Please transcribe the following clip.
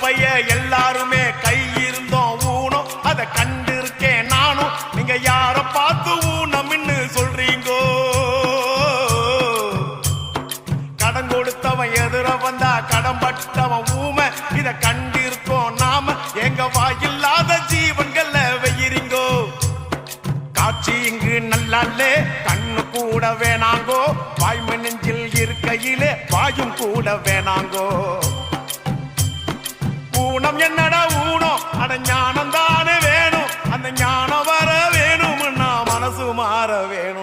பைய எல்லாருமே கை இருந்தோம் ஊனம். அதை கண்டு இருக்கேன் நானும். நீங்க யார பார்த்து ஊனம்னு சொல்றீங்கோ? கடன் கொடுத்தவன் எதிர வந்தா கடன் பட்டவன் ஊமை. இத கண்டிருக்கோம் நாம. எங்க வாயில்லாத ஜீவன்கள்ல வெயிறீங்கோ? காட்சி இங்கு நல்லாலே கண்ணு கூட வேணாங்கோ. வாய்மை நெஞ்சில் இருக்கையிலே வாயும் கூட வேணாங்கோ. அந்த ஞானம் தானே வேணும்? அந்த ஞானம் வர வேணும்னா மனசு மாற வேணும்.